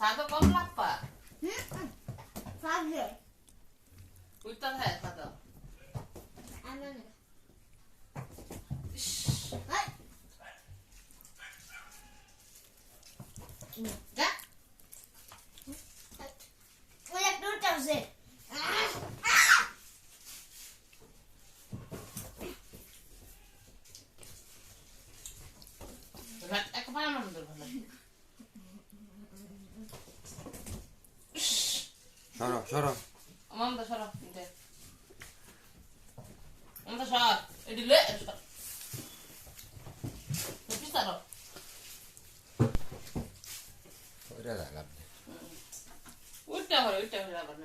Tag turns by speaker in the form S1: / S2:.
S1: খাদো কম লাগপা
S2: হুম ফাজে
S1: উইটা খায় খাদো
S2: আমার
S1: ইস,
S2: হাই
S1: যা
S2: ওই একটা উঠে আছে
S1: রাত একবার আমার মধ্যে ভালো
S3: সরো সরো।
S1: মধ্যে সরো দে আমাদের সর এডি লে এটি সর।
S3: ওইটা লাভ
S1: উইটা হরে উইটা হরে আবার